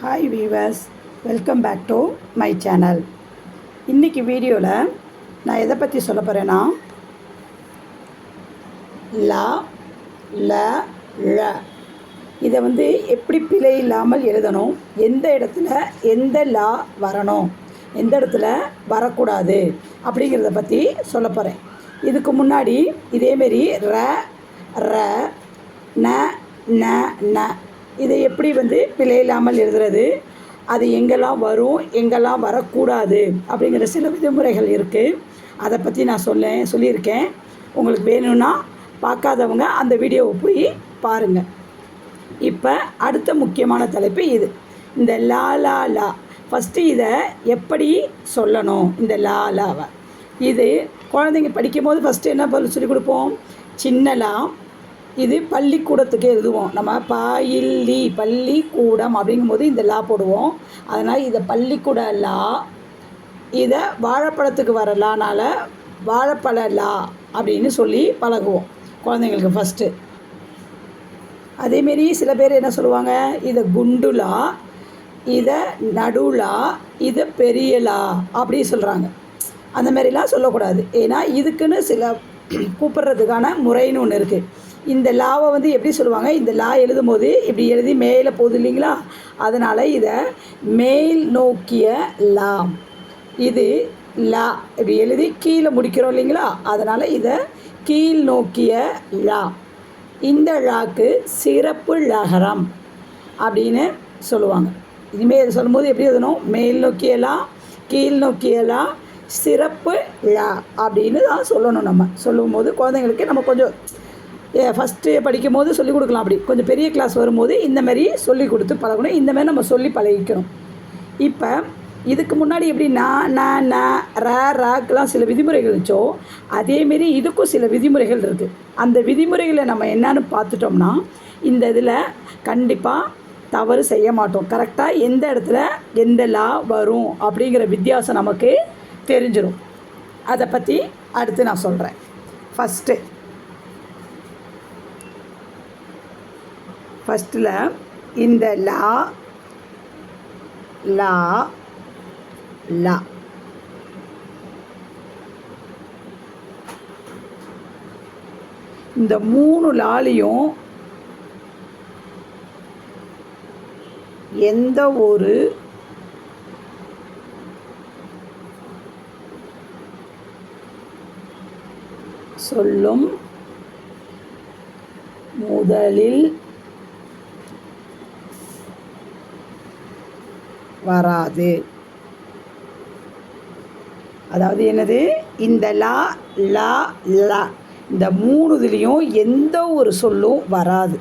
Hi viewers welcome back to my channel இன்றைக்கி வீடியோவில் நான் எதை பற்றி சொல்ல போகிறேன்னா லா ல ழ. இதை வந்து எப்படி பிழை இல்லாமல் எழுதணும்? எந்த இடத்துல எந்த லா வரணும்? எந்த இடத்துல வரக்கூடாது? அப்படிங்கிறத பற்றி சொல்ல போகிறேன் இதுக்கு முன்னாடி இதேமாரி ர ர ந ந ந. இதை எப்படி வந்து பிழை இல்லாமல் எழுதுறது? அது எங்கெல்லாம் வரும் எங்கெல்லாம் வரக்கூடாது அப்படிங்கிற சில விதிமுறைகள் இருக்குது அதை பற்றி நான் சொல்ல சொல்லியிருக்கேன். உங்களுக்கு வேணும்னா பார்க்காதவங்க அந்த வீடியோவை போய் பாருங்கள் இப்போ அடுத்த முக்கியமான தலைப்பு இது. இந்த லா லா லா. ஃபஸ்ட்டு இதை எப்படி சொல்லணும்? இந்த லா லாவை. இது குழந்தைங்க படிக்கும்போது ஃபஸ்ட்டு என்ன பதில் சொல்லிக் கொடுப்போம்? சின்னலாம் இது பள்ளிக்கூடத்துக்கு எழுதுவோம். நம்ம பாயில்லி பள்ளிக்கூடம் அப்படிங்கும்போது இந்த லா போடுவோம். அதனால் இதை பள்ளிக்கூட லா இதை வாழைப்பழத்துக்கு வர லானால் வாழைப்பழ லா அப்படின்னு சொல்லி பழகுவோம் குழந்தைங்களுக்கு ஃபஸ்ட்டு அதேமாரி சில பேர் என்ன சொல்லுவாங்க? இதை குண்டுலா இதை நடுலா இதை பெரியலா அப்படி சொல்கிறாங்க அந்த மாதிரிலாம் சொல்லக்கூடாது. ஏன்னா இதுக்குன்னு சில கூப்பிட்றதுக்கான முறைன்னு ஒன்று இருக்குது இந்த லாவை வந்து எப்படி சொல்லுவாங்க? இந்த லா எழுதும் போது இப்படி எழுதி மேலே போகுது இல்லைங்களா? அதனால் இதை மேல் நோக்கிய லா இது லா. இப்படி எழுதி கீழே முடிக்கிறோம் இல்லைங்களா? அதனால் இதை கீழ் நோக்கிய லா. இந்த ழாக்கு சிறப்பு லகரம் அப்படின்னு சொல்லுவாங்க. இனிமேல் இது சொல்லும்போது எப்படி எழுதணும்? மேல் நோக்கிய லா கீழ் நோக்கியலா சிறப்பு ழா அப்படின்னு தான் சொல்லணும் நம்ம. சொல்லும்போது குழந்தைங்களுக்கு நம்ம கொஞ்சம் ஃபஸ்ட்டு படிக்கும் போது சொல்லிக் கொடுக்கலாம் அப்படி. கொஞ்சம் பெரிய கிளாஸ் வரும்போது இந்தமாரி சொல்லி கொடுத்து பழகணும். இந்தமாரி நம்ம சொல்லி பழகிக்கணும். இப்போ இதுக்கு முன்னாடி எப்படி நான் நான் நான் ர ராக்கெலாம் சில விதிமுறைகள் இருந்துச்சோ அதேமாரி இதுக்கும் சில விதிமுறைகள் இருக்குது அந்த விதிமுறைகளை நம்ம என்னன்னு பார்த்துட்டோம்னா இந்த இதில் கண்டிப்பாக தவறு செய்ய மாட்டோம். கரெக்டாக எந்த இடத்துல எந்த லா வரும் அப்படிங்கிற வித்தியாசம் நமக்கு தெரிஞ்சிடும் அதை பற்றி அடுத்து நான் சொல்கிறேன் ஃபஸ்ட்டு ஃபஸ்ட்டில் இந்த லா லா லா. இந்த மூணு லாலையும் எந்த ஒரு சொல்லும் முதலில் வராது. அதாவது என்னது? இந்த லா லா லா. இந்த மூணு இதுலேயும் எந்த ஒரு சொல்லும் வராது.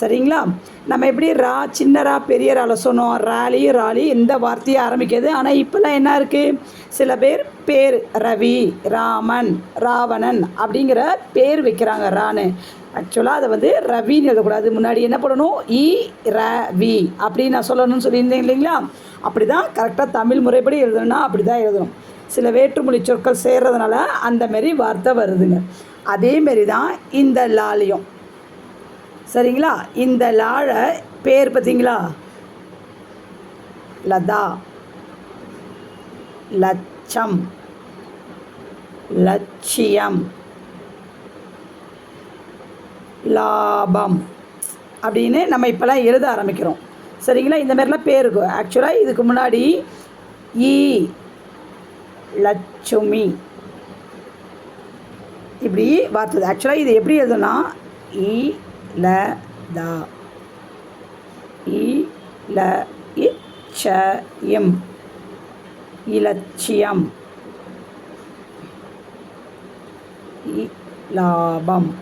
சரிங்களா? நம்ம எப்படி ரா சின்ன ரா பெரிய ரால சொன்னோம். ராலி ராலி இந்த வார்த்தையும் ஆரம்பிக்கிறது. ஆனால் இப்போல்லாம் என்ன இருக்குது சில பேர் பேர் ரவி ராமன் ராவணன் அப்படிங்கிற பேர் வைக்கிறாங்க ரான்னு. ஆக்சுவலாக அதை வந்து ரவின்னு எழுதக்கூடாது. முன்னாடி என்ன பண்ணணும் இ ர வி அப்படின்னு நான் சொல்லணும்னு சொல்லியிருந்தேன் இல்லைங்களா? அப்படி தான் கரெக்டாக தமிழ் முறைப்படி எழுதணும்னா அப்படி தான் எழுதணும். சில வேற்றுமொழி சொற்கள் சேர்றதுனால அந்த மாரி வார்த்தை வருதுங்க. அதேமாரி தான் இந்த லாலியம். சரிங்களா? இந்த லாழை பேர் பார்த்தீங்களா? லதா. லட்சம். லட்சியம். லாபம். அப்படின்னு நம்ம இப்போல்லாம் எழுத ஆரம்பிக்கிறோம். சரிங்களா? இந்த மாதிரிலாம் பேர் இருக்கும். ஆக்சுவலாக இதுக்கு முன்னாடி ஈ லட்சுமி. இப்படி வார்த்தை. ஆக்சுவலாக இது எப்படி எழுதுனா இ ல த. இ ல இச்ச இம் இலட்சியம். இ லாபம்.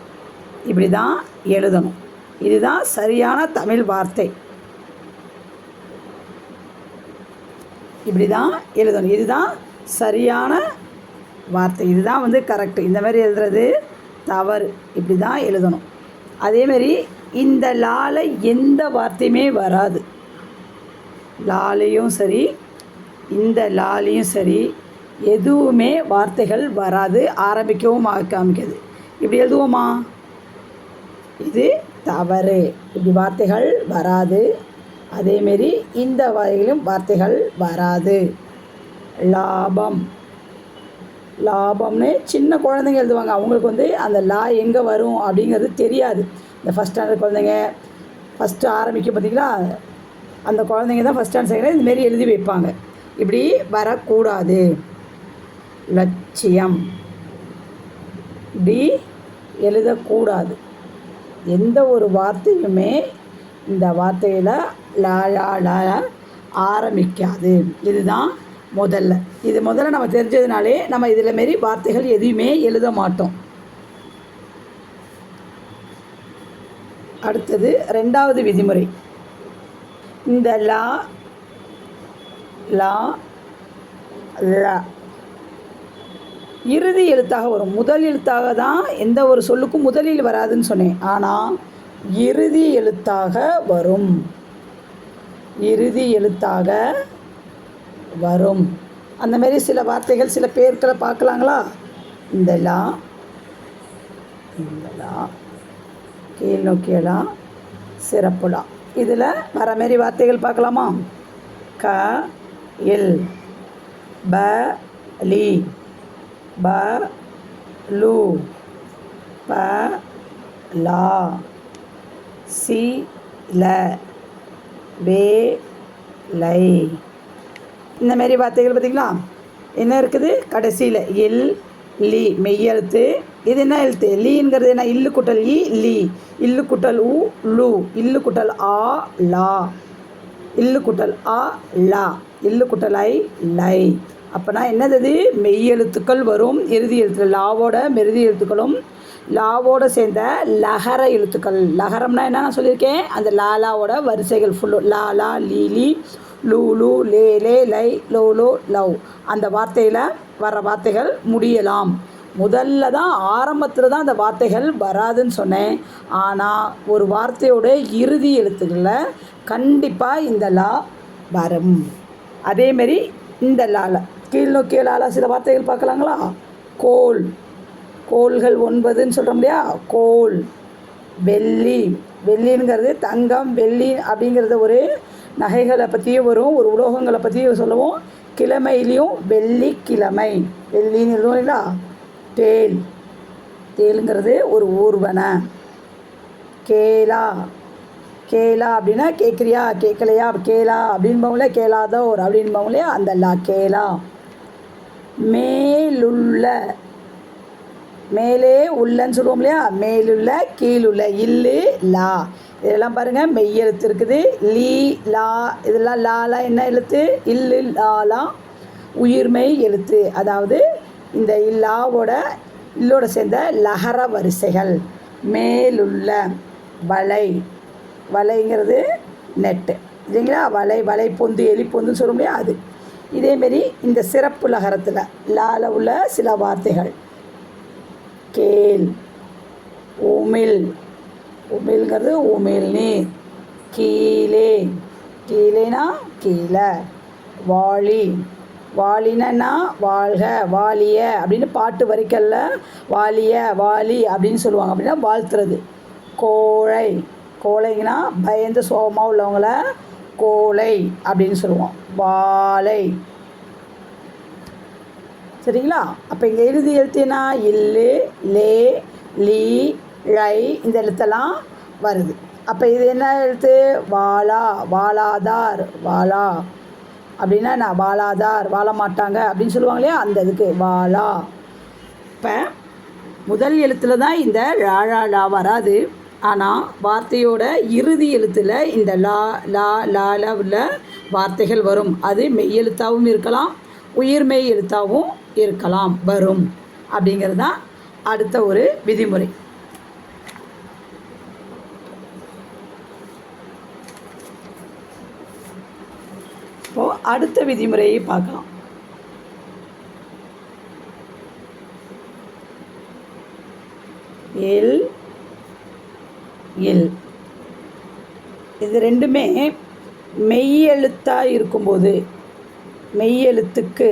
இப்படி தான் எழுதணும். இதுதான் சரியான தமிழ் வார்த்தை. இப்படி தான் எழுதணும். இதுதான் சரியான வார்த்தை. இதுதான் வந்து கரெக்டு இந்த மாதிரி எழுதுறது தவறு. இப்படி தான் எழுதணும். அதேமாரி இந்த லால எந்த வார்த்தையுமே வராது. லாலையும் சரி இந்த லாலையும் சரி எதுவுமே வார்த்தைகள் வராது ஆரம்பிக்கவும் காமிக்காது. இப்படி எழுதுவோமா? இது தவறு. இப்படி வார்த்தைகள் வராது. அதேமாரி இந்த வகையிலும் வார்த்தைகள் வராது. லாபம். லாபம்னு சின்ன குழந்தைங்க எழுதுவாங்க. அவங்களுக்கு வந்து அந்த லா எங்கே வரும் அப்படிங்கிறது தெரியாது. இந்த ஃபஸ்ட் ஸ்டாண்டர்ட் குழந்தைங்க ஃபஸ்ட்டு ஆரம்பிக்கும் பார்த்தீங்களா? அந்த குழந்தைங்க தான் ஃபஸ்ட் ஸ்டாண்டர்ட் செகண்ட் இதுமாரி எழுதி வைப்பாங்க. இப்படி வரக்கூடாது. லட்சியம். இப்படி எழுதக்கூடாது. எந்த ஒரு வார்த்தையுமே இந்த வார்த்தையில் லா லா ஆரம்பிக்காது. இதுதான் முதல்ல. இது முதல்ல நம்ம தெரிஞ்சதுனாலே நம்ம இதில் மாரி வார்த்தைகள் எதையுமே எழுத மாட்டோம். அடுத்தது ரெண்டாவது விதிமுறை. இந்த லா லா ல. இறுதி எழுத்தாக வரும். முதல் எழுத்தாக தான் எந்த ஒரு சொல்லுக்கும் முதலில் வராதுன்னு சொன்னேன். ஆனால் இறுதி எழுத்தாக வரும். இறுதி எழுத்தாக வரும். அந்த மாதிரி சில வார்த்தைகள் சில பேர்களை பார்க்கலாங்களா? இந்த லா இந்த லா கீழ் நோக்கியலா சிறப்புலா இதில் வர மாரி வார்த்தைகள் பார்க்கலாமா? க இல் ப லி ப லு ப லா சி ல வே லை. இந்த மாரி வார்த்தைகள் பார்த்தீங்களா? என்ன இருக்குது? கடைசியில் எல் லி மெய்யெழுத்து. இது என்ன எழுத்து? லீங்கிறது என்ன? இல்லு குட்டல் இ லி. இல்லு குட்டல் உ லு. இல்லு குட்டல் ஆ லா. இல்லு குட்டல் ஆ லா. இல்லு குட்டல் ஐ லை. அப்போனா என்னது இது? மெய்யெழுத்துக்கள் வரும். இறுதி எழுத்து லாவோட மெருதி எழுத்துக்களும் லாவோட சேர்ந்த லகர எழுத்துக்கள். லகரம்னா என்ன நான் சொல்லியிருக்கேன். அந்த லாலாவோட வரிசைகள் ஃபுல்லு லா லா லீ. லூ லூ லே லே லை லோ லோ லவ். அந்த வார்த்தையில் வர வார்த்தைகள் முடியலாம். முதல்ல தான் ஆரம்பத்தில் தான் அந்த வார்த்தைகள் வராதுன்னு சொன்னேன். ஆனால் ஒரு வார்த்தையோட இறுதி எழுத்துக்களில் கண்டிப்பாக இந்த லா வரும். அதேமாரி இந்த லால. கீழ் நோக்கிய லால சில வார்த்தைகள் பார்க்கலாங்களா? கோல். கோள்கள் ஒன்பதுன்னு சொல்கிறோம் இல்லையா? கோல் வெள்ளி. வெள்ளிங்கிறது தங்கம் வெள்ளி அப்படிங்கிறது ஒரு நகைகளை பற்றியும் வரும் ஒரு உலோகங்களை பற்றியும் சொல்லுவோம். கிழமையிலையும் வெள்ளிக்கிழமை. வெள்ளின்னு எழுதுவோம் இல்லைங்களா? தேல் தேலுங்கிறது ஒரு ஊர்வன. கேலா கேலா அப்படின்னா கேட்குறியா கேட்கலையா கேலா அப்படின்பவங்களே கேளாதோர் அப்படின்பவங்களே அந்த லா கேலா மேலுள்ள. மேலே உள்ளன்னு சொல்லுவோம் இல்லையா? மேலுள்ள கீழுள்ள இல்லு லா. இதெல்லாம் பாருங்கள் மெய் எழுத்து இருக்குது. லீ லா இதெல்லாம் லாலா என்ன எழுத்து? இல்லு லாலா உயிர்மெய் எழுத்து. அதாவது இந்த இல்லாவோட இல்லோட சேர்ந்த லகர வரிசைகள். மேலுள்ள வலை. வலைங்கிறது நெட்டு. இல்லைங்களா? வலை வலை பொந்து எலி பொந்துன்னு சொல்ல முடியாது. அது. இதேமாரி இந்த சிறப்பு லகரத்தில் லால உள்ள சில வார்த்தைகள். கேல் உமிழ் உமிழ்ங்கிறது உமிழ் நீர் கீழே. கீழேனா கீழே. வாளி. வாலினா வாழ்க. வாலிய அப்படின்னு பாட்டு வரிக்கல்ல வாலிய வாலி அப்படின்னு சொல்லுவாங்க. அப்படின்னா வாழ்த்துறது. கோழை. கோழைங்கன்னா பயந்து சோகமாக உள்ளவங்கள கோழை அப்படின்னு சொல்லுவோம். வாழை. சரிங்களா? அப்போ இங்கே எழுதி எழுத்தினா இல்லு லே லீ ழை இந்த எழுத்தெல்லாம் வருது. அப்போ இது என்ன எழுத்து? வாலா வாலாதார் வாலா அப்படின்னா நான் வாலாதார் வாழ மாட்டாங்க அப்படின்னு சொல்லுவாங்க இல்லையா? அந்த இதுக்கு வாலா இப்போ முதல் எழுத்தில் தான் இந்த ழா லா வராது. ஆனால் வார்த்தையோட இறுதி எழுத்தில் இந்த லா லா லால உள்ள வார்த்தைகள் வரும். அது மெய் எழுத்தாகவும் இருக்கலாம் உயிர்மெய் எழுத்தாகவும் இருக்கலாம் வரும். அப்படிங்கிறது தான் அடுத்த ஒரு விதிமுறை இப்போது அடுத்த விதிமுறையை பார்க்கலாம். எல் எல். இது ரெண்டுமே மெய்யெழுத்தாக இருக்கும்போது மெய்யெழுத்துக்கு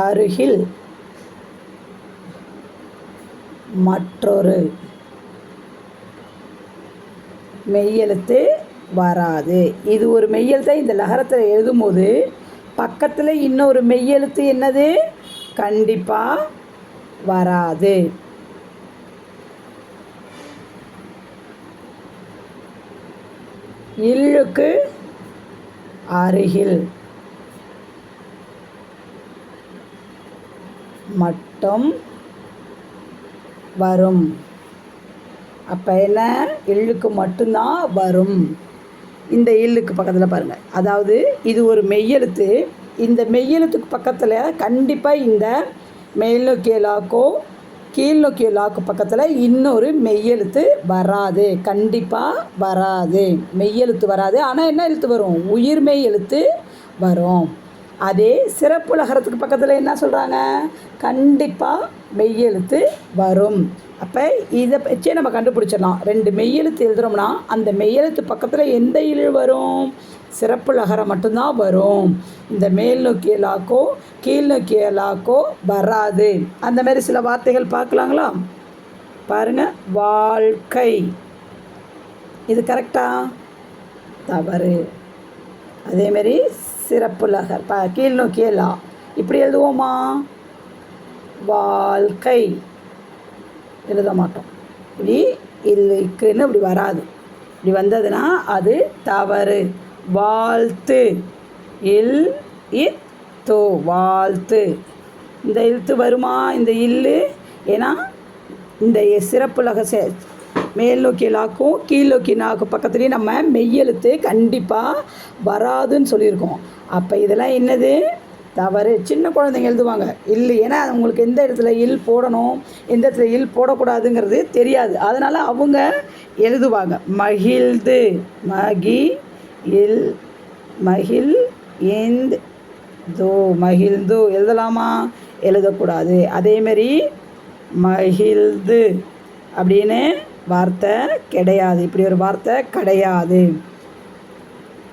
அருகில் மற்றொரு மெய்யெழுத்து வராது. இது ஒரு மெய்யெழுத்தை இந்த லகரத்தில் எழுதும்போது பக்கத்தில் இன்னொரு மெய்யெழுத்து என்னது? கண்டிப்பாக வராது. இல்லுக்கு அருகில் மட்டும் வரும். அப்போ என்ன? எள்ளுக்கு மட்டும்தான் வரும். இந்த எள்ளுக்கு பக்கத்தில் பாருங்கள் அதாவது இது ஒரு மெய்யெழுத்து இந்த மெய்யெழுத்துக்கு பக்கத்தில் கண்டிப்பாக இந்த மேல் நோக்கிய லாக்கோ கீழ் நோக்கிய லாக்கு பக்கத்தில் இன்னொரு மெய்யெழுத்து வராது. கண்டிப்பாக வராது. மெய்யெழுத்து வராது. ஆனால் என்ன எழுத்து வரும்? உயிர் மெய் எழுத்து வரும். அதே சிறப்புலகரத்துக்கு பக்கத்தில் என்ன சொல்கிறாங்க கண்டிப்பாக மெய்யெழுத்து வரும். அப்போ இதை வச்சே நம்ம கண்டுபிடிச்சிடலாம். ரெண்டு மெய்யெழுத்து எழுதுகிறோம்னா அந்த மெய்யெழுத்து பக்கத்தில் எந்த இழு வரும்? சிறப்பு லகரம் மட்டும்தான் வரும். இந்த மேல் நோக்கிய லாக்கோ கீழ் நோக்கிய லாக்கோ வராது. அந்த மாதிரி சில வார்த்தைகள் பார்க்கலாங்களா? பாருங்கள் வாழ்க்கை. இது கரெக்டா தவறு. அதேமாரி சிறப்பு லகர் ப கீழ் நோக்கிய லா இப்படி எழுதுவோமா? வாழ்க்கை. எழுத மாட்டோம். இப்படி இல்லைக்குன்னு இப்படி வராது. இப்படி வந்ததுன்னா அது தவறு. வாழ்த்து. இல் இத் தோ. வாழ்த்து. இந்த எழுத்து வருமா? இந்த இல்லு. ஏன்னா இந்த சிறப்பு லக சே மேல் நோக்கிய லாக்கும் கீழ் நோக்கி நாக்கு பக்கத்துலேயும் நம்ம மெய்யெழுத்து கண்டிப்பாக வராதுன்னு சொல்லியிருக்கோம். அப்போ இதெல்லாம் என்னது? தவறு. சின்ன குழந்தைங்க எழுதுவாங்க. இல்லை ஏன்னா அவங்களுக்கு எந்த இடத்துல இல் போடணும் எந்த இடத்துல இல் போடக்கூடாதுங்கிறது தெரியாது. அதனால் அவங்க எழுதுவாங்க. மகிழ்ந்து மகி இல் மகிழ் ஏந்த் தோ மகிழ்ந்து எழுதலாமா? எழுதக்கூடாது. அதேமாரி மகிழ்ந்து அப்படின்னு வார்த்தை கிடையாது. இப்படி ஒரு வார்த்தை கிடையாது.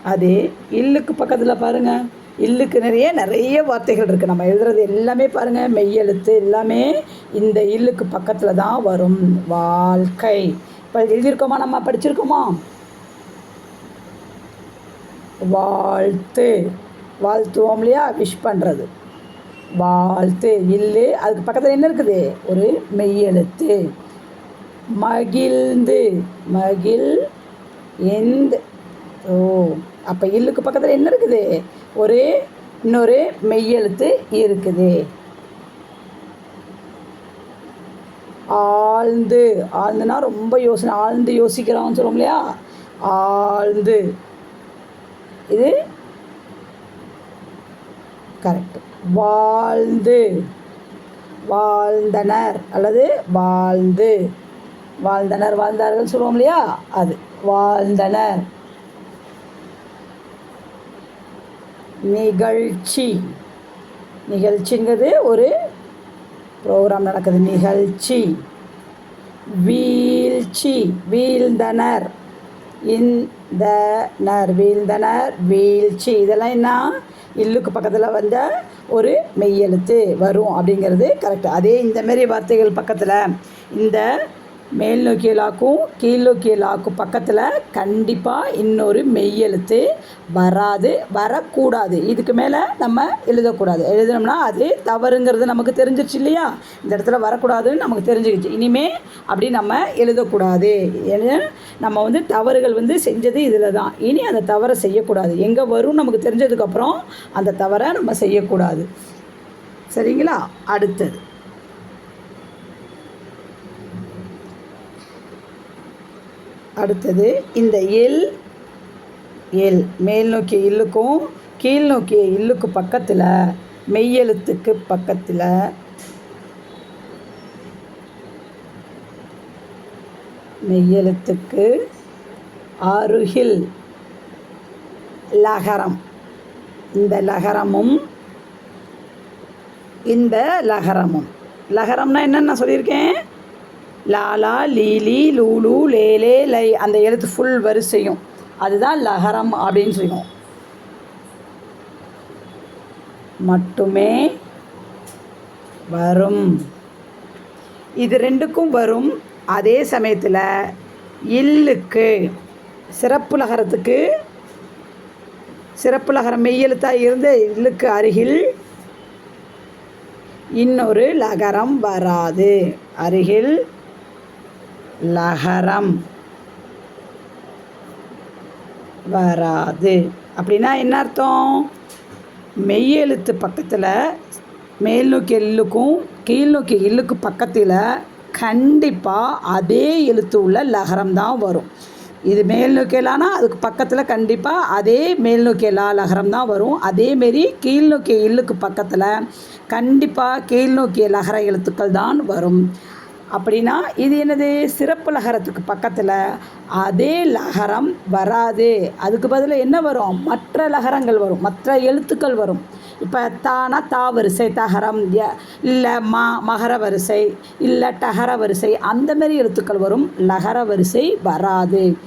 அதே இல்லுக்கு பக்கத்தில் பாருங்கள் இல்லுக்கு நிறைய நிறைய வார்த்தைகள் இருக்குது நம்ம எழுதுறது எல்லாமே பாருங்கள் மெய்யெழுத்து எல்லாமே இந்த இல்லுக்கு பக்கத்தில் தான் வரும். வாழ்க்கை. இப்போ எழுதியிருக்கோமா? நம்ம படிச்சிருக்கோமா? வாழ்த்து. வாழ்த்துவோம் இல்லையா? விஷ் பண்ணுறது வாழ்த்து. இல்லு. அதுக்கு பக்கத்தில் என்ன இருக்குது? ஒரு மெய்யெழுத்து. மகிழ்ந்து. மகிழ். எந்த? ஓ அப்போ இல்லுக்கு பக்கத்தில் என்ன இருக்குது? ஒரு இன்னொரு மெய்யெழுத்து இருக்குது. ஆழ்ந்து. ஆழ்ந்துனா ரொம்ப யோசனை. ஆழ்ந்து யோசிக்கிறான்னு சொல்லுவோம் இல்லையா? ஆழ்ந்து. இது கரெக்ட் வாழ்ந்து. வாழ்ந்தனர் அல்லது வாழ்ந்து. வாழ்ந்தனர் வாழ்ந்தார்கள் சொல்லுவோம் இல்லையா? அது. வாழ்ந்தனர். நிகழ்ச்சி. நிகழ்ச்சிங்கிறது ஒரு ப்ரோக்ராம் நடக்குது. நிகழ்ச்சி. வீழ்ச்சி. வீழ்ந்தனர். இந்தனர். வீழ்ந்தனர். வீழ்ச்சி. இதெல்லாம் என்ன? இல்லுக்கு பக்கத்தில் வந்த ஒரு மெய்யெழுத்து வரும் அப்படிங்கிறது கரெக்ட் அதே இந்தமாரி வார்த்தைகள் பக்கத்தில். இந்த மேல் நோக்கிய லாக்கும் கீழ் நோக்கிய லாக்கும் பக்கத்தில் கண்டிப்பாக இன்னொரு மெய்யெழுத்து வராது வரக்கூடாது. இதுக்கு மேலே நம்ம எழுதக்கூடாது. எழுதினோம்னா அது தவறுங்கிறது நமக்கு தெரிஞ்சிருச்சு இல்லையா? இந்த இடத்துல வரக்கூடாதுன்னு நமக்கு தெரிஞ்சுக்கிச்சு இனிமே அப்படி நம்ம எழுதக்கூடாது. ஏன்னா நம்ம வந்து தவறுகள் வந்து செஞ்சது இதில் தான் இனி அந்த தவறை செய்யக்கூடாது. எங்கே வரும் நமக்கு தெரிஞ்சதுக்கப்புறம் அந்த தவறை நம்ம செய்யக்கூடாது. சரிங்களா? அடுத்தது. அடுத்தது இந்த எல் எல். மேல் நோக்கிய இல்லுக்கும் கீழ் நோக்கிய இல்லுக்கு பக்கத்தில் மெய்யெழுத்துக்கு பக்கத்தில் மெய்யெழுத்துக்கு அருகில் லகரம். இந்த லகரமும் இந்த லகரமும். லகரம்னா என்னென்ன சொல்லியிருக்கேன்? லாலா லீலி லூலு லேலே லை. அந்த எழுத்து ஃபுல் வரிசையும். அதுதான் லகரம் அப்படின்னு சொல்லுவோம். மட்டுமே வரும். இது ரெண்டுக்கும் வரும். அதே சமயத்தில் இல்லுக்கு சிறப்பு லகரத்துக்கு சிறப்பு லகரம் மெய்யெழுத்தாக இருந்த இல்லுக்கு அருகில் இன்னொரு லகரம் வராது. அருகில் லகரம் வராது. அப்படின்னா என்ன அர்த்தம்? மெய்யெழுத்து பக்கத்தில் மேல் நோக்கி எல்லுக்கும் கீழ் நோக்கி எல்லுக்கு பக்கத்தில் கண்டிப்பாக அதே எழுத்து உள்ள லகரம் தான் வரும். இது மேல் நோக்கியலானா அதுக்கு பக்கத்தில் கண்டிப்பாக அதே மேல் நோக்கியலா லகரம் தான் வரும். அதேமாரி கீழ் நோக்கிய இல்லுக்கு பக்கத்தில் கண்டிப்பாக கீழ் நோக்கிய லகர எழுத்துக்கள் தான் வரும். அப்படின்னா இது என்னது? சிறப்பு லகரத்துக்கு பக்கத்தில் அதே லகரம் வராது. அதுக்கு பதிலாக என்ன வரும்? மற்ற லகரங்கள் வரும். மற்ற எழுத்துக்கள் வரும். இப்போ தானா தா வரிசை தகரம் ய- இல்லை மா மகர வரிசை இல்லை டகர வரிசை அந்த மாதிரி எழுத்துக்கள் வரும். லகர வரிசை வராது.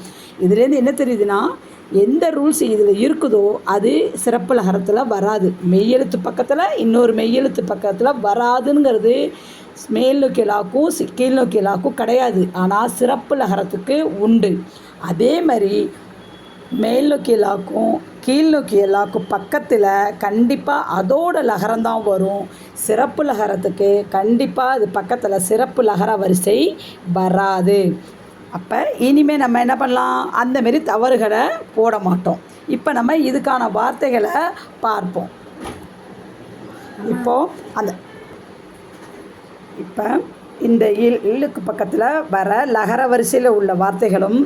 இதுலேருந்து என்ன தெரியுதுன்னா எந்த ரூல்ஸ் இதில் இருக்குதோ அது சிறப்பு லகரத்தில் வராது. மெய்யெழுத்து பக்கத்தில் இன்னொரு மெய்யெழுத்து பக்கத்தில் வராதுங்கிறது மேல் நோக்கிய லாக்கும் சி- கீழ் நோக்கிய லாக்கும் கிடையாது. ஆனால் சிறப்பு லகரத்துக்கு உண்டு. அதே மாதிரி மேல் நோக்கிய லாக்கும் கீழ் நோக்கிய லாக்கும் பக்கத்தில் கண்டிப்பாக அதோட லகரம் தான் வரும். சிறப்பு லகரத்துக்கு கண்டிப்பாக அது பக்கத்தில் சிறப்பு லகர வரிசை வராது. அப்போ இனிமேல் நம்ம என்ன பண்ணலாம்? அந்த மாரி தவறுகளை போட மாட்டோம். இப்போ நம்ம இதுக்கான வார்த்தைகளை பார்ப்போம். இப்போது அந்த இப்போ இந்த இல் இல்லுக்கு பக்கத்தில் வர லகர வரிசையில் உள்ள வார்த்தைகளும்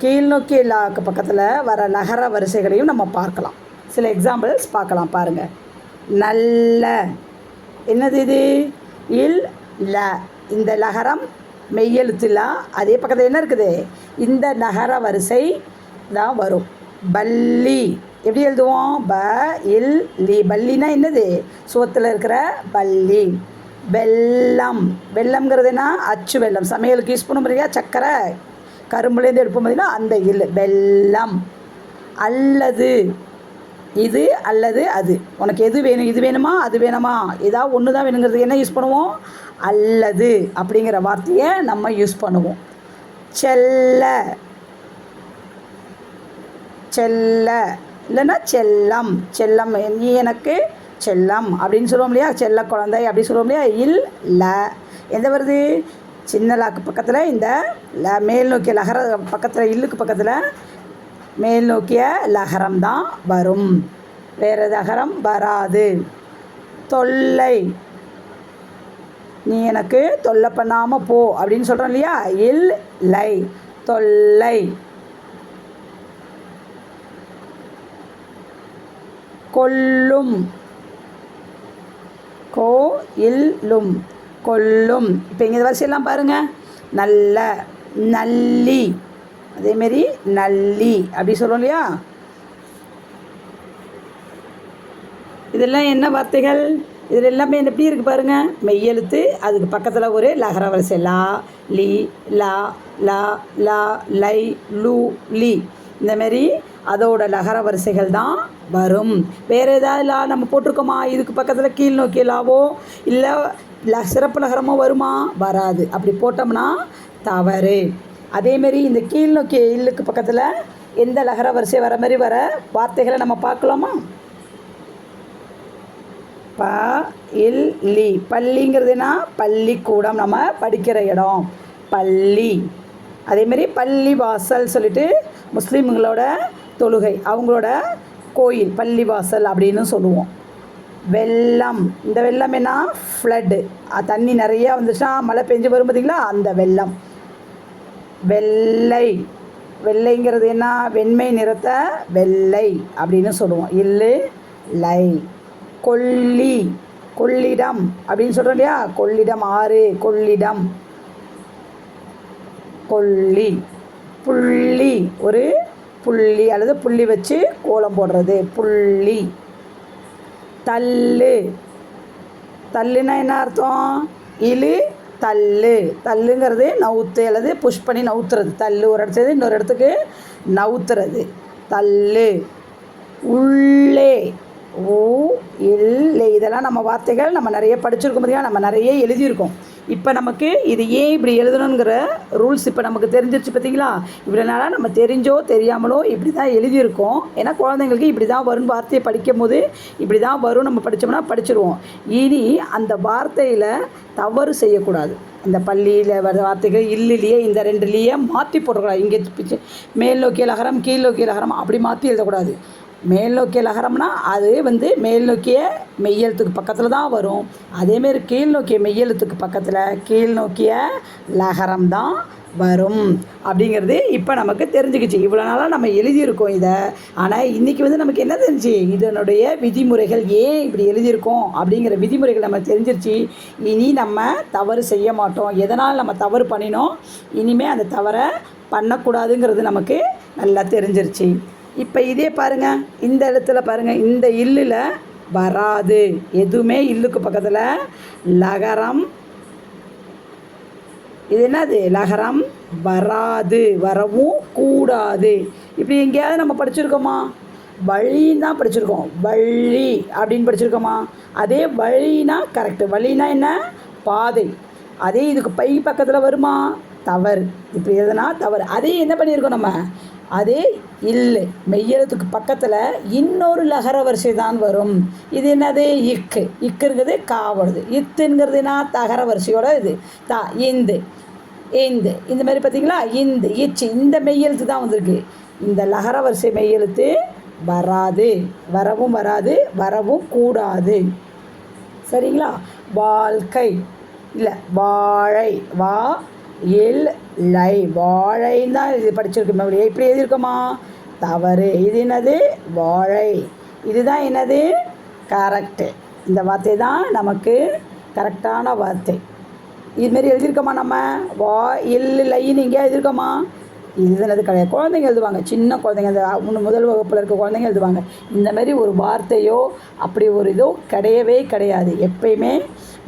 கீழ்நோக்கிய லாக்கு பக்கத்தில் வர லகர வரிசைகளையும் நம்ம பார்க்கலாம். சில எக்ஸாம்பிள்ஸ் பார்க்கலாம் பாருங்கள் நல்ல. என்னது இது? இல் ல. இந்த லகரம் மெய்யெழுத்துலாம் அதே பக்கத்தில் என்ன இருக்குது? இந்த நகர வரிசை தான் வரும். பல்லி எப்படி எழுதுவோம்? ப இல் லி. பல்லினா என்னது? சுவத்தில் இருக்கிற பல்லி வெல்லம். வெள்ளம்ங்கிறதுனா அச்சு வெல்லம். சமையலுக்கு யூஸ் பண்ணும் முடியா சர்க்கரை கரும்புலேருந்து எடுப்போம் பார்த்தீங்கன்னா அந்த இல். வெல்லம். அல்லது இது அல்லது அது. உனக்கு எது வேணும் இது வேணுமா அது வேணுமா? ஏதாவது ஒன்று தான் வேணுங்கிறதுக்கு என்ன யூஸ் பண்ணுவோம்? அல்லது அப்படிங்கிற வார்த்தையை நம்ம யூஸ் பண்ணுவோம். செல்ல. செல்ல. இல்லைன்னா செல்லம். செல்லம். நீ எனக்கு செல்லம் அப்படின்னு சொல்லுவோம் இல்லையா? செல்ல குழந்தை அப்படின்னு சொல்லுவோம் இல்லையா? இல் ல. எந்த வருது? சின்ன லாக்கு பக்கத்தில் இந்த ல. மேல் நோக்கிய லகர பக்கத்தில் இல்லுக்கு பக்கத்தில் மேல் நோக்கிய லகரம் தான் வரும். வேறு லகரம் வராது. தொல்லை. நீ எனக்கு தொல்லை பண்ணாமல் போ அப்படின்னு சொல்கிறோம் இல்லையா? இல் லை. தொல்லை. கொல்லும். இல்லும் கொல்லும். இப்போ இங்கே இந்த வரிசையெல்லாம் பாருங்கள் நல்ல நல்லி. அதேமாரி நல்லி. அப்படி சொல்லுவோம் இல்லையா? இதெல்லாம் என்ன வார்த்தைகள்? இதில் எல்லாமே எப்படி இருக்குது பாருங்கள் மெய்யெழுத்து அதுக்கு பக்கத்தில் ஒரு லகர வரிசை. லா லி லா லா லா லை லு லி. இந்தமாரி அதோட லகர வரிசைகள் தான் வரும். வேறு ஏதாவது லா நம்ம போட்டிருக்கோமா? இதுக்கு பக்கத்தில் கீழ் நோக்கியலாவோ இல்லை ல சிறப்பு நகரமோ வருமா? வராது. அப்படி போட்டோம்னா தவறு. அதேமாரி இந்த கீழ் நோக்கிய இல்லுக்கு பக்கத்தில் எந்த லகர வரிசை வர மாதிரி வர வார்த்தைகளை நம்ம பார்க்கலாமா? ப இல் லி. பள்ளிங்கிறதுனா பள்ளிக்கூடம். நம்ம படிக்கிற இடம். பள்ளி. அதேமாரி பள்ளி வாசல் சொல்லிட்டு முஸ்லீம்களோட தொழுகை. அவங்களோட கோயில் பள்ளிவாசல் அப்படின்னு சொல்லுவோம். வெள்ளம். இந்த வெள்ளம் என்ன? ஃப்ளட்டு தண்ணி நிறையா வந்துச்சுன்னா மழை பெஞ்சு வரும் பார்த்தீங்களா? அந்த வெள்ளம். வெள்ளை. வெள்ளைங்கிறது என்ன? வெண்மை நிறத்தை வெள்ளை அப்படின்னு சொல்லுவோம். இல்லு லை. கொல்லி. கொள்ளிடம் அப்படின்னு சொல்கிறோம் இல்லையா? கொள்ளிடம் ஆறு கொள்ளிடம். கொல்லி. புள்ளி. ஒரு புள்ளி அல்லது புள்ளி வச்சு கோலம் போடுறது? புள்ளி. தள்ளு. தள்ளுனா என்ன அர்த்தம்? இழு தள்ளு. தள்ளுங்கிறது நவுத்து அல்லது புஷ் பண்ணி நவுத்துறது. தள்ளு ஒரு இடத்துல இன்னொரு இடத்துக்கு நவுத்துறது. தள்ளு. உள்ளே. ஊ இல்லை இதெல்லாம் நம்ம வார்த்தைகள் நம்ம நிறைய படிச்சிருக்கோம் பார்த்தியா நம்ம நிறைய எழுதியிருக்கோம். இப்போ நமக்கு இது ஏன் இப்படி எழுதணுங்கிற ரூல்ஸ் இப்போ நமக்கு தெரிஞ்சிருச்சு பார்த்தீங்களா இவ்வளோ நாளாக நம்ம தெரிஞ்சோ தெரியாமலோ இப்படி தான் எழுதியிருக்கோம். ஏன்னா குழந்தைங்களுக்கு இப்படி தான் வரும் வார்த்தையை படிக்கும் போது இப்படி தான் வரும் நம்ம படித்தோம்னா படிச்சிருவோம். இனி அந்த வார்த்தையில் தவறு செய்யக்கூடாது. இந்த பள்ளியில் வர வார்த்தைகள் இல்லையே இந்த ரெண்டுலேயே மாற்றி போடக்கூடாது இங்கே மேல் நோக்கிய லகரம் கீழ் நோக்கிய லகரம் அப்படி மாற்றி எழுதக்கூடாது. மேல் நோக்கிய லகரம்னா அது வந்து மேல் நோக்கிய மெய்யெழுத்துக்கு பக்கத்தில் தான் வரும். அதேமாரி கீழ் நோக்கிய மெய்யெழுத்துக்கு பக்கத்தில் கீழ் நோக்கிய லகரம் தான் வரும். அப்படிங்கிறது இப்போ நமக்கு தெரிஞ்சுக்கிச்சு. இவ்வளோ நாளாக நம்ம எழுதியிருக்கோம் இதை. ஆனால் இன்றைக்கி வந்து நமக்கு என்ன தெரிஞ்சு இதனுடைய விதிமுறைகள் ஏன் இப்படி எழுதியிருக்கோம்? அப்படிங்கிற விதிமுறைகள் நம்ம தெரிஞ்சிருச்சு. இனி நம்ம தவறு செய்ய மாட்டோம். எதனால் நம்ம தவறு பண்ணினோம்? இனிமேல் அந்த தவறை பண்ணக்கூடாதுங்கிறது நமக்கு நல்லா தெரிஞ்சிருச்சு. இப்போ இதே பாருங்கள் இந்த இடத்துல பாருங்கள் இந்த இல்லில் வராது. எதுவுமே இல்லுக்கு பக்கத்தில் லகரம் இது என்னது? லகரம் வராது வரவும் கூடாது. இப்படி எங்கேயாவது நம்ம படிச்சிருக்கோமா? வழின்னு தான் படிச்சிருக்கோம். வழி அப்படின்னு படிச்சிருக்கோமா? அதே வழினா கரெக்டு வழினா என்ன? பாதை. அதே இதுக்கு பை பக்கத்தில் வருமா? தவறு. இப்படி எதுனா தவறு. அதே என்ன பண்ணியிருக்கோம் நம்ம? அதே இல்லை. மெய்யெழுத்துக்கு பக்கத்தில் இன்னொரு லகர வரிசை தான் வரும். இது என்னது? இக்கு. இக்குங்கிறது காவடுது இத்துங்கிறதுனா தகர வரிசையோட இது. தா இந்து. இந்து. இந்த மாதிரி பார்த்தீங்களா இந்து. இச்சு. இந்த மெய்யெழுத்து தான் வந்திருக்கு. இந்த லகர வரிசை மெய்யெழுத்து வராது. வரவும் வராது வரவும் கூடாது. சரிங்களா? வாழ்க்கை. இல்லை வாழை. வா எல் லை வாழைன்னு தான் இது படிச்சிருக்கோம் அப்படியே இப்படி எழுதியிருக்கோமா? தவறு இது என்னது வாழை. இதுதான் என்னது? கரெக்டு இந்த வார்த்தை தான் நமக்கு கரெக்டான வார்த்தை. இதுமாரி எழுதியிருக்கோமா நம்ம? வா எல் லைன்னு எங்கேயா எழுதியிருக்கோமா? எழுதுனது கிடையாது. குழந்தைங்க எழுதுவாங்க. சின்ன குழந்தைங்க அந்த ஒன்று முதல் வகுப்பில் இருக்க குழந்தைங்க எழுதுவாங்க. இந்த மாதிரி ஒரு வார்த்தையோ அப்படி ஒரு இதோ கிடையவே கிடையாது. எப்பயுமே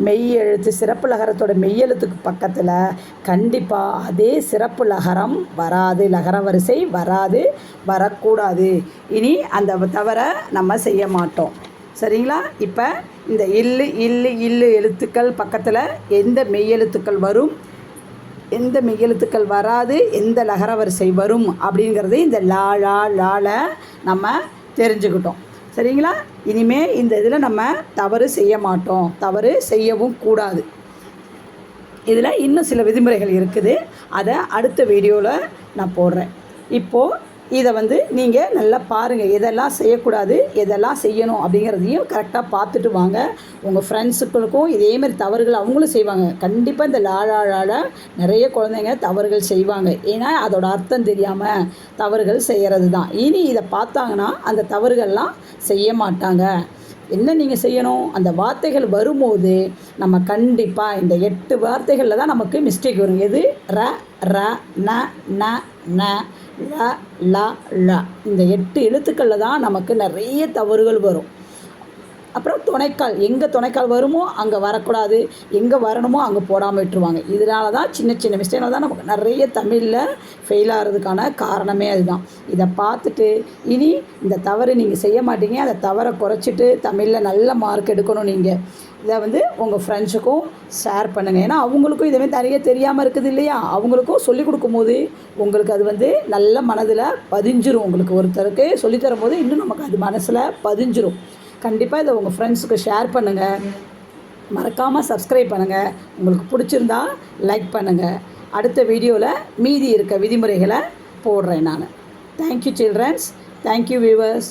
மெய் எழுத்து சிறப்பு லகரத்தோட மெய்யெழுத்துக்கு பக்கத்தில் கண்டிப்பாக அதே சிறப்பு லகரம் வராது. லகர வரிசை வராது வரக்கூடாது. இனி அந்த தவிர நம்ம செய்ய மாட்டோம். சரிங்களா? இப்போ இந்த இல்லு இல்லு இல்லு எழுத்துக்கள் பக்கத்தில் எந்த மெய்யெழுத்துக்கள் வரும்? எந்த மெய்யெழுத்துக்கள் வராது எந்த லகர வரிசை வரும் அப்படிங்கிறது இந்த லா லா லால நம்ம தெரிஞ்சுக்கிட்டோம். சரிங்களா? இனிமே இந்த இதில் நம்ம தவறு செய்ய மாட்டோம். தவறு செய்யவும் கூடாது. இதில் இன்னும் சில விதிமுறைகள் இருக்குது. அதை அடுத்த வீடியோவில் நான் போடுறேன். இப்போது இதை வந்து நீங்கள் நல்லா பாருங்கள் எதெல்லாம் செய்யக்கூடாது எதெல்லாம் செய்யணும் அப்படிங்கிறதையும் கரெக்டாக பார்த்துட்டு வாங்க. உங்கள் ஃப்ரெண்ட்ஸுக்களுக்கும் இதேமாதிரி தவறுகள் அவங்களும் செய்வாங்க. கண்டிப்பாக இந்த லாழாழால நிறைய குழந்தைங்க தவறுகள் செய்வாங்க. ஏன்னா அதோட அர்த்தம் தெரியாமல் தவறுகள் செய்கிறது தான் இனி இதை பார்த்தாங்கன்னா அந்த தவறுகள்லாம் செய்ய மாட்டாங்க. என்ன நீங்கள் செய்யணும்? அந்த வார்த்தைகள் வரும்போது நம்ம கண்டிப்பாக இந்த எட்டு வார்த்தைகளில் தான் நமக்கு மிஸ்டேக் வரும். எது? ர ர ந ந ந ல ல ல. இந்த எட்டு எழுத்துக்களில் தான் நமக்கு நிறைய தவறுகள் வரும். அப்புறம் துணைக்கால் எங்கே துணைக்கால் வருமோ அங்கே வரக்கூடாது. எங்கே வரணுமோ அங்கே போடாமல் விட்டுருவாங்க. இதனால தான் சின்ன சின்ன மிஸ்டேக்னால தான் நமக்கு நிறைய தமிழில் ஃபெயில் ஆகிறதுக்கான காரணமே அதுதான். இதை பார்த்துட்டு இனி இந்த தவறு நீங்கள் செய்ய மாட்டீங்க. அந்த தவறை குறைச்சிட்டு தமிழில் நல்ல மார்க் எடுக்கணும் நீங்கள் இதை வந்து உங்கள் ஃப்ரெண்ட்ஸுக்கும் ஷேர் பண்ணுங்கள் ஏன்னா அவங்களுக்கும் இதுவே நிறைய தெரியாமல் இருக்குது இல்லையா? அவங்களுக்கும் சொல்லிக் கொடுக்கும்போது உங்களுக்கு அது வந்து நல்ல மனதில் பதிஞ்சிரும். உங்களுக்கு ஒருத்தருக்கு சொல்லித்தரும் போது இன்னும் நமக்கு அது மனசில் பதிஞ்சிரும். கண்டிப்பாக இதை உங்கள் ஃப்ரெண்ட்ஸுக்கு ஷேர் பண்ணுங்கள் மறக்காமல் சப்ஸ்கிரைப் பண்ணுங்கள் உங்களுக்கு பிடிச்சிருந்தா லைக் பண்ணுங்கள் அடுத்த வீடியோவில் மீதி இருக்க விதிமுறைகளை போடுறேன் நான். Thank you children's thank you viewers